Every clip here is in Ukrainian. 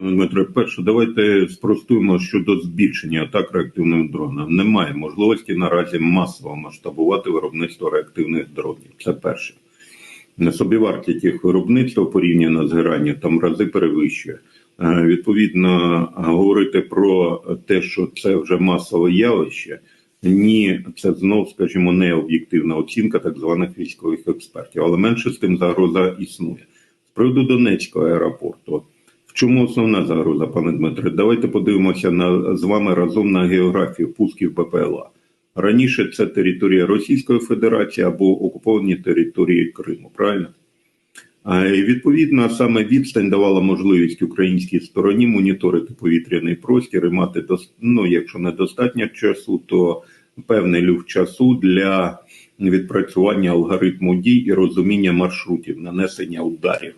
Дмитро, перше, давайте спростуємо щодо збільшення атак реактивним дронам. Немає можливості наразі масово масштабувати виробництво реактивних дронів. Це перше. Собівартість їх виробництва порівняно з гранню там рази перевищує. Е, Відповідно, говорити про те, що це вже масове явище. Ні, це знов, скажімо, не об'єктивна оцінка так званих військових експертів, але менше з тим загроза існує. З приводу Донецького аеропорту. Чому основна загроза, пане Дмитре? Давайте подивимося на з вами разом на географію пусків БПЛА. Раніше це територія Російської Федерації або окуповані території Криму, правильно? А, відповідно саме відстань давала можливість українській стороні моніторити повітряний простір і мати дос- ну, якщо недостатньо часу, то певний люфт часу для відпрацювання алгоритму дій і розуміння маршрутів нанесення ударів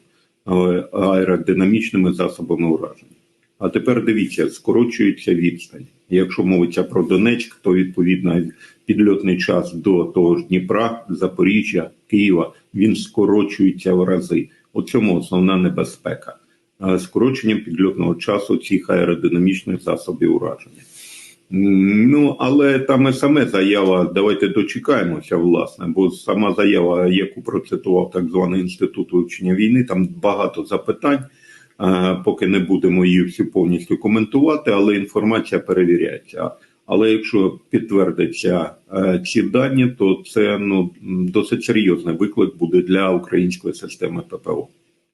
аеродинамічними засобами ураження. А тепер дивіться, скорочується відстань. Якщо мовиться про Донецьк, то відповідно підльотний час до того ж Дніпра, Запоріжжя, Києва він скорочується в рази. У цьому основна небезпека. Е, Скороченням підльотного часу цих аеродинамічних засобів ураження. Ну, але там і саме заява, давайте дочекаємося, власне, бо сама заява, яку процитував так званий інститут вивчення війни, там багато запитань. Поки не будемо її всю повністю коментувати, але інформація перевіряється. Але якщо підтвердяться е, ці дані, то це ну досить серйозний виклик буде для української системи ППО.